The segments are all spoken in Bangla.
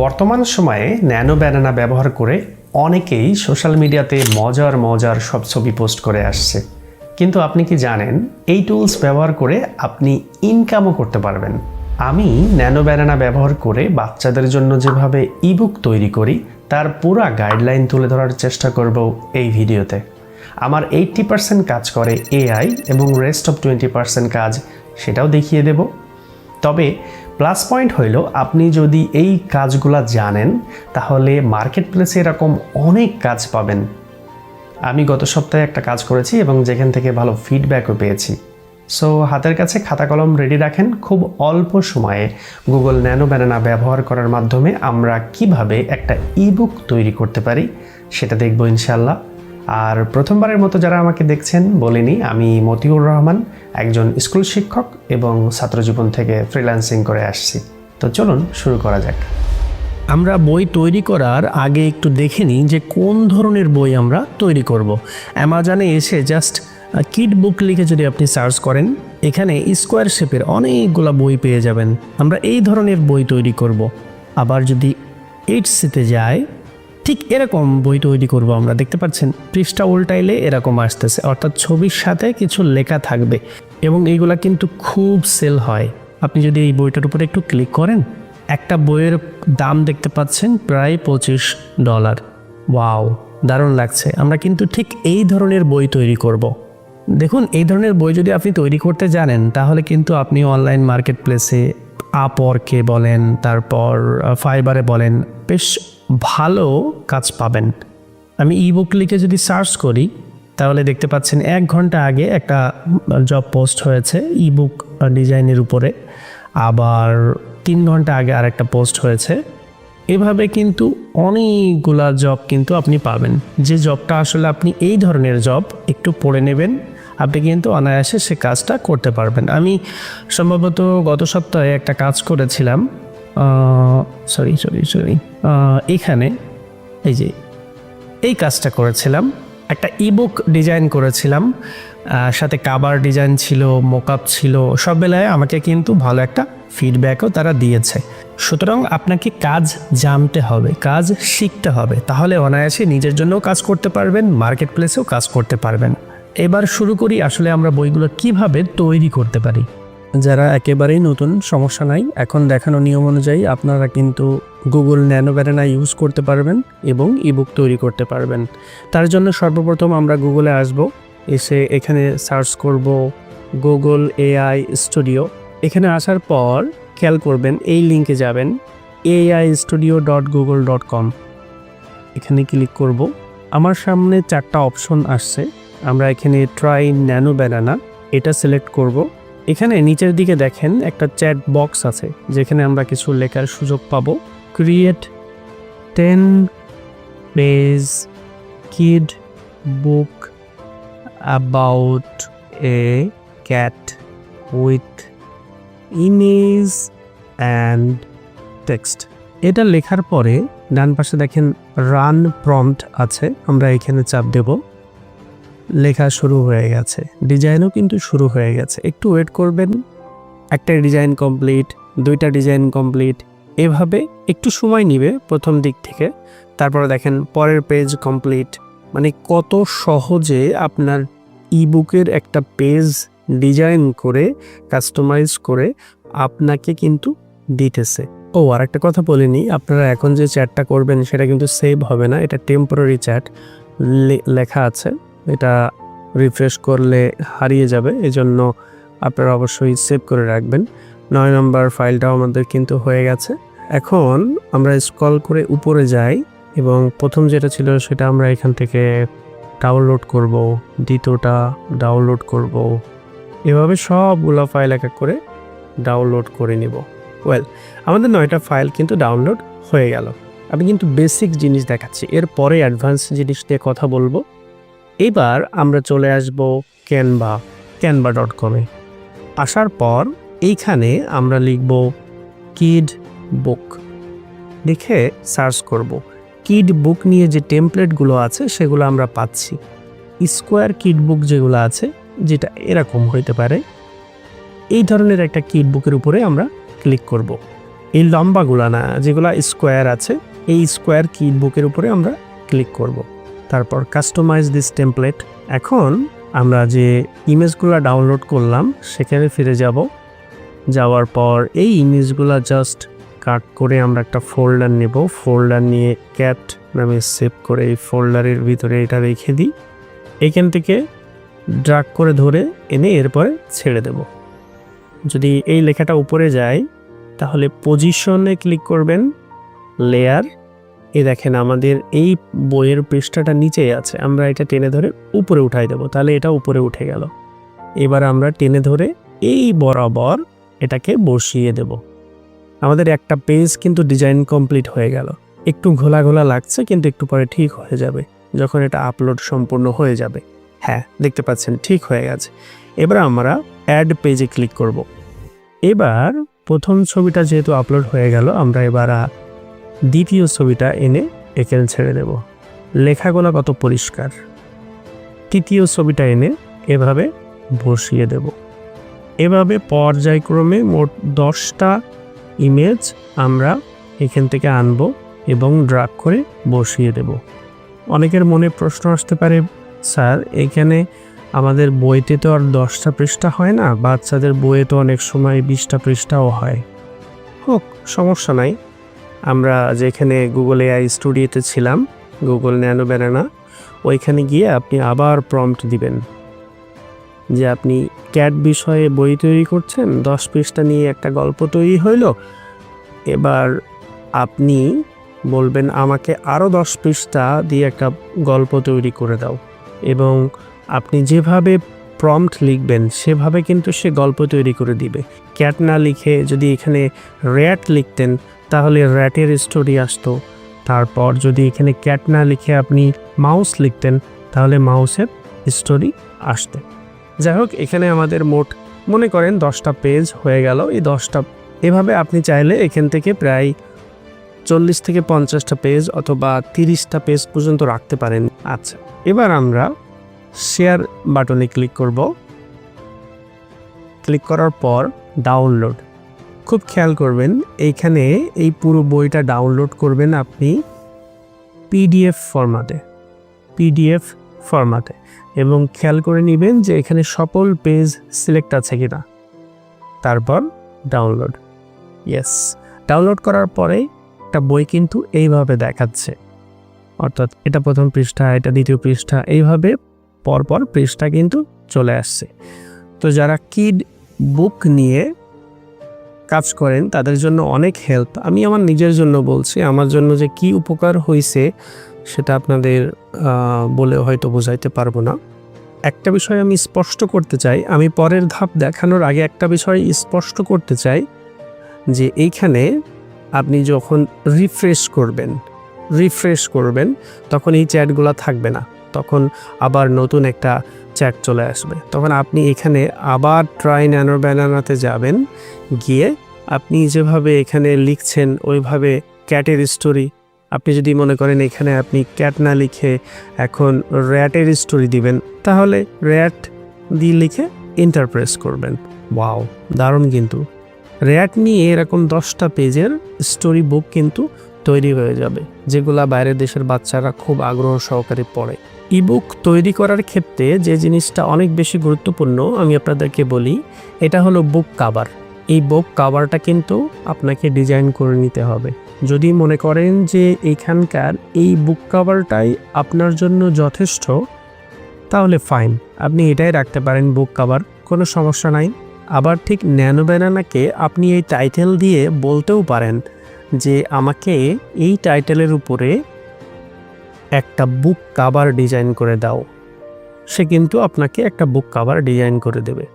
বর্তমান সময়ে ন্যানো ব্যানানা ব্যবহার করে অনেকেই সোশ্যাল মিডিয়াতে মজার মজার সব ছবি পোস্ট করে আসছে। কিন্তু আপনি কি জানেন, এই টুলস ব্যবহার করে আপনি ইনকামও করতে পারবেন। আমি ন্যানো ব্যানানা ব্যবহার করে বাচ্চাদের জন্য যেভাবে ইবুক তৈরি করি, তার পুরা গাইডলাইন তুলে ধরার চেষ্টা করব এই ভিডিওতে। আমার এইট্টি পার্সেন্ট কাজ করে এআই এবং রেস্ট অফ টোয়েন্টি পার্সেন্ট কাজ সেটাও দেখিয়ে দেব। তবে প্লাস পয়েন্ট হইল, আপনি যদি এই কাজগুলা জানেন, তাহলে মার্কেট প্লেসে এরকম অনেক কাজ পাবেন। আমি গত সপ্তাহে একটা কাজ করেছি এবং যেখান থেকে ভালো ফিডব্যাকও পেয়েছি। সো হাতের কাছে খাতা কলম রেডি রাখেন, খুব অল্প সময়ে গুগল ন্যানো ব্যানানা ব্যবহার করার মাধ্যমে আমরা কীভাবে একটা ইবুক তৈরি করতে পারি, সেটা দেখব ইনশাল্লাহ আর প্রথমবারের মতো যারা আমাকে দেখছেন, বলিনি, আমি মতিউর রহমান, একজন স্কুল শিক্ষক এবং ছাত্রজীবন থেকে ফ্রিল্যান্সিং করে আসছি তো চলুন শুরু করা যাক আমরা বই তৈরি করার আগে একটু দেখে নিই যে কোন ধরনের বই আমরা তৈরি করব। অ্যামাজনে এসে জাস্ট কিড বুক লিখে যদি আপনি সার্চ করেন, এখানে স্কোয়ার শেপের অনেকগুলো বই পেয়ে যাবেন আমরা এই ধরনের বই তৈরি করব। আবার যদি এইটসিতে যায় ঠিক এরকম বই তৈরি করব আমরা। দেখতে পাচ্ছেন, পৃষ্ঠা উল্টাইলে এরকম আসতেছে, অর্থাৎ ছবির সাথে কিছু লেখা থাকবে এবং এইগুলা কিন্তু খুব সেল হয়। আপনি যদি এই বইটার উপরে একটু ক্লিক করেন, একটা বইয়ের দাম দেখতে পাচ্ছেন প্রায় পঁচিশ ডলার। ওয়াও, দারুণ লাগছে। আমরা কিন্তু ঠিক এই ধরনের বই তৈরি করব। দেখুন, এই ধরনের বই যদি আপনি তৈরি করতে জানেন, তাহলে কিন্তু আপনি অনলাইন মার্কেট প্লেসে আপরকে বলেন, তারপর ফাইবারে বলেন, বেশ ভালো কাজ পাবেন। আমি ই বুক লিখে যদি সার্চ করি, তাহলে দেখতে পাচ্ছেন এক ঘণ্টা আগে একটা জব পোস্ট হয়েছে ইবুক ডিজাইনের উপরে। আবার তিন ঘণ্টা আগে আর একটা পোস্ট হয়েছে। এভাবে কিন্তু অনেকগুলা জব কিন্তু আপনি পাবেন। যে জবটা আসলে আপনি এই ধরনের জব একটু পড়ে নেবেন। আপনি কিন্তু অনায়াসে সে কাজটা করতে পারবেন। আমি সম্ভবত গত সপ্তাহে একটা কাজ করেছিলাম সরি সরি সরি এখানে এই যে, এই কাজটা করেছিলাম। একটা ইবুক ডিজাইন করেছিলাম সাথে কাবার ডিজাইন ছিল মোকআপ ছিল, সব বেলায় আমাকে কিন্তু ভালো একটা ফিডব্যাকও তারা দিয়েছে। সুতরাং আপনাকে কাজ জানতে হবে, কাজ শিখতে হবে। তাহলে অনায়াসে নিজের জন্যও কাজ করতে পারবেন মার্কেট প্লেসেও কাজ করতে পারবেন। এবার শুরু করি আসলে আমরা বইগুলো কীভাবে তৈরি করতে পারি। যারা একেবারেই নতুন, সমস্যা নাই। এখন দেখানো নিয়ম অনুযায়ী আপনারা কিন্তু গুগল ন্যানো ব্যানানা ইউজ করতে পারবেন এবং ইবুক তৈরি করতে পারবেন। তার জন্য সর্বপ্রথম আমরা গুগলে আসব, এসে এখানে সার্চ করব গুগল এআই স্টুডিও এখানে আসার পর খেয়াল করবেন, এই লিঙ্কে যাবেন AI studio dot Google dot com এখানে ক্লিক করব। আমার সামনে চারটা অপশন আসছে। আমরা এখানে ট্রাই ন্যানো ব্যানানা এটা সিলেক্ট করব। এখানে নিচের দিকে দেখেন একটা চ্যাট বক্স আছে, যেখানে আমরা কিছু লেখার সুযোগ পাবো। Create ten page kid book about a cat with image and text এটা লেখার পরে ডান পাশে দেখেন রান প্রম্পট আছে, আমরা এখানে চাপ দেব। লেখা শুরু হয়ে গেছে। ডিজাইনও কিন্তু শুরু হয়ে গেছে। একটু ওয়েট করবেন। একটা ডিজাইন কমপ্লিট দুইটা ডিজাইন কমপ্লিট এভাবে একটু সময় নিবে প্রথম দিক থেকে। তারপরে দেখেন পরের পেজ কমপ্লিট মানে কত সহজে আপনার ইবুকের একটা পেজ ডিজাইন করে কাস্টমাইজ করে আপনাকে কিন্তু দিতেছে। ও আর একটা কথা বলিনি আপনারা এখন যে চ্যাটটা করবেন, সেটা কিন্তু সেভ হবে না। এটা টেম্পোরারি চ্যাট লেখা আছে। এটা রিফ্রেশ করলে হারিয়ে যাবে, এজন্য আপনারা অবশ্যই সেভ করে রাখবেন। নয় নম্বর ফাইলটাও আমাদের কিন্তু হয়ে গেছে। এখন আমরা স্ক্রল করে উপরে যাই এবং প্রথম যেটা ছিল সেটা আমরা এখান থেকে ডাউনলোড করব, দ্বিতীয়টা ডাউনলোড করব। এভাবে সবগুলো ফাইল এক এক করে ডাউনলোড করে নিব। ওয়েল আমাদের নয়টা ফাইল কিন্তু ডাউনলোড হয়ে গেল। আমি কিন্তু বেসিক জিনিস দেখাচ্ছি। এরপরে অ্যাডভান্স জিনিস নিয়ে কথা বলব। এবার আমরা চলে আসব ক্যানভা ক্যানভা ডট কমে আসার পর এইখানে আমরা লিখব কিড বুক লিখে সার্চ করব। কিড বুক নিয়ে যে টেমপ্লেটগুলো আছে সেগুলো আমরা পাচ্ছি। স্কোয়ার কিড বুক যেগুলো আছে, যেটা এরকম হইতে পারে। এই ধরনের একটা কিড বুকের উপরে আমরা ক্লিক করব। এই লম্বাগুলা না, যেগুলা স্কোয়ার আছে, এই স্কোয়ার কি বুকের উপরে আমরা ক্লিক করব। তারপর কাস্টমাইজ দিস টেমপ্লেট এখন আমরা যে ইমেজগুলো ডাউনলোড করলাম, সেখানে ফিরে যাব। যাওয়ার পর এই ইমেজগুলো জাস্ট কাট করে আমরা একটা ফোল্ডার নেব। ফোল্ডার নিয়ে ক্যাট নামে সেভ করে এই ফোল্ডারের ভিতরে এটা রেখে দিই। এখান থেকে ড্রাগ করে ধরে এনে এরপরে ছেড়ে দেব। যদি এই লেখাটা উপরে যায়, তাহলে পজিশনে ক্লিক করবেন লেয়ার এ দেখেন আমাদের এই বইয়ের পৃষ্ঠাটা নিচেই আছে। আমরা এটা টেনে ধরে উপরে উঠাই দেব। তাহলে এটা উপরে উঠে গেল। এবার আমরা টেনে ধরে এই বরাবর এটাকে বসিয়ে দেব। আমাদের একটা পেজ কিন্তু ডিজাইন কমপ্লিট হয়ে গেল। একটু ঘোলা ঘোলা লাগছে, কিন্তু একটু পরে ঠিক হয়ে যাবে। যখন এটা আপলোড সম্পূর্ণ হয়ে যাবে। হ্যাঁ দেখতে পাচ্ছেন, ঠিক হয়ে গেছে। এবার আমরা অ্যাড পেজে ক্লিক করব। এবার প্রথম ছবিটা যেহেতু আপলোড হয়ে গেল, আমরা এবার দ্বিতীয় ছবিটা এনে এখানে ছেড়ে দেব। লেখাগুলো কত পরিষ্কার। তৃতীয় ছবিটা এনে এভাবে বসিয়ে দেব। এভাবে পর্যায়ক্রমে মোট দশটা ইমেজ আমরা এখান থেকে আনব এবং ড্রাগ করে বসিয়ে দেব। অনেকের মনে প্রশ্ন আসতে পারে, স্যার, এখানে আমাদের বইতে তো আর দশটা পৃষ্ঠা হয় না? বাচ্চাদের বইয়ে তো অনেক সময় বিশটা পৃষ্ঠাও হয়। হোক, সমস্যা নাই। আমরা যেখানে গুগল এআই স্টুডিওতে ছিলাম গুগল ন্যানো ব্যানানা ওইখানে গিয়ে আপনি আবার প্রম্পট দিবেন যে আপনি ক্যাট বিষয়ে বই তৈরি করছেন, দশ পৃষ্ঠা নিয়ে একটা গল্প তৈরি হইল, এবার আপনি বলবেন আমাকে আরও দশ পৃষ্ঠা দিয়ে একটা গল্প তৈরি করে দাও। এবং আপনি যেভাবে প্রম্পট লিখবেন, সেভাবে কিন্তু সে গল্প তৈরি করে দিবে। ক্যাট না লিখে যদি এখানে র্যাট লিখতেন তাহলে র্যাটের স্টোরি আসতো। তারপর যদি এখানে ক্যাট না লিখে আপনি মাউস লিখতেন, তাহলে মাউসের স্টোরি আসতে। যাই হোক, এখানে আমাদের মোট, মনে করেন দশটা পেজ হয়ে গেল। এই দশটা, এভাবে আপনি চাইলে এখান থেকে প্রায় চল্লিশ থেকে পঞ্চাশটা পেজ অথবা তিরিশটা পেজ পর্যন্ত রাখতে পারেন। আচ্ছা এবার আমরা শেয়ার বাটনে ক্লিক করব। ক্লিক করার পর ডাউনলোড। খুব খেয়াল করবেন, এইখানে এই পুরো বইটা ডাউনলোড করবেন আপনি পিডিএফ ফরম্যাটে পিডিএফ ফরম্যাটে এবং খেয়াল করে নেবেন যে এখানে সকল পেজ সিলেক্ট আছে কিনা। তারপর ডাউনলোড ইয়েস ডাউনলোড করার পরে একটা বই কিন্তু এইভাবে দেখাচ্ছে। অর্থাৎ এটা প্রথম পৃষ্ঠা, এটা দ্বিতীয় পৃষ্ঠা, এইভাবে পরপর পৃষ্ঠা কিন্তু চলে আসছে। তো যারা কিড বুক নিয়ে কাজ করেন, তাদের জন্য অনেক হেল্প আমি আমার নিজের জন্য বলছি, আমার জন্য যে কি উপকার হয়েছে সেটা আপনাদের বলে হয়তো বোঝাইতে পারব না। একটা বিষয় আমি স্পষ্ট করতে চাই, আমি পরের ধাপ দেখানোর আগে একটা বিষয় স্পষ্ট করতে চাই, যে এইখানে আপনি যখন রিফ্রেশ করবেন রিফ্রেশ করবেন, তখন এই চ্যাটগুলো থাকবে না। তখন আবার নতুন একটা চ্যাট চলে আসবে। তখন আপনি এখানে আবার ট্রাই ন্যানো ব্যানানাতে যাবেন। গিয়ে আপনি যেভাবে এখানে লিখছেন, ওইভাবে ক্যাটের স্টোরি আপনি যদি মনে করেন এখানে আপনি ক্যাট না লিখে এখন র্যাটের স্টোরি দিবেন, তাহলে র্যাট দিয়ে লিখে ইন্টারপ্রেস করবেন। ওয়াও দারুণ কিন্তু। র্যাট নিয়ে এরকম দশটা পেজের স্টোরি বুক কিন্তু তৈরি হয়ে যাবে, যেগুলা বাইরের দেশের বাচ্চারা খুব আগ্রহ সহকারে পড়ে। ইবুক তৈরি করার ক্ষেত্রে যে জিনিসটা অনেক বেশি গুরুত্বপূর্ণ আমি আপনাদেরকে বলি, এটা হলো বুক কাভার এই বুক কাভারটা কিন্তু আপনাকে ডিজাইন করে নিতে হবে। যদি মনে করেন যে এখানকার এই বুক কাভারটাই আপনার জন্য যথেষ্ট, তাহলে ফাইন আপনি এটাই রাখতে পারেন বুক কাভার কোনো সমস্যা নাই। আবার ঠিক ন্যানো ব্যানানাকে আপনি এই টাইটেল দিয়ে বলতেও পারেন যে আমাকে এই টাইটেলের উপরে একটা বুক কাভার ডিজাইন করে দাও। সে কিন্তু আপনাকে একটা বুক কাভার ডিজাইন করে দেবে।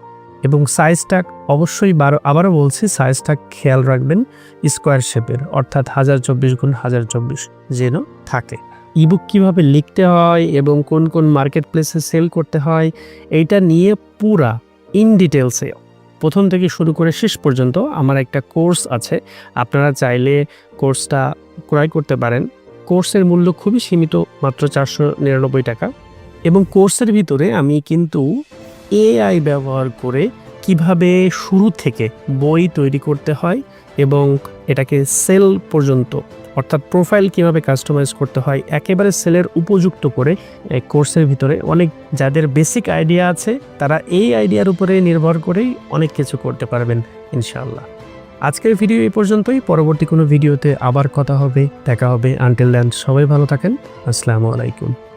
এবং সাইজটা অবশ্যই বারো, আবারও বলছি সাইজটা খেয়াল রাখবেন স্কোয়ার শেপের অর্থাৎ হাজার চব্বিশ গুণ হাজার চব্বিশ যেন থাকে। ইবুক কীভাবে লিখতে হয় এবং কোন কোন মার্কেট প্লেসে সেল করতে হয়, এইটা নিয়ে পুরা ইন ডিটেলসে প্রথম থেকে শুরু করে শেষ পর্যন্ত আমার একটা কোর্স আছে। আপনারা চাইলে কোর্সটা ক্রয় করতে পারেন। কোর্সের মূল্য খুবই সীমিত, মাত্র চারশো নিরানব্বই টাকা। এবং কোর্সের ভিতরে আমি কিন্তু এআই ব্যবহার করে কীভাবে শুরু থেকে বই তৈরি করতে হয় এবং এটাকে সেল পর্যন্ত, অর্থাৎ প্রোফাইল কীভাবে কাস্টমাইজ করতে হয়, একেবারে সেলের উপযুক্ত করে কোর্সের ভিতরে অনেক যাদের বেসিক আইডিয়া আছে, তারা এই আইডিয়ার উপরে নির্ভর করেই অনেক কিছু করতে পারবেন, ইনশাআল্লাহ। আজকের ভিডিও এই পর্যন্তই। পরবর্তী কোনো ভিডিওতে আবার কথা হবে। দেখা হবে। আনটিল দেন সবাই ভালো থাকেন। আসসালামু আলাইকুম।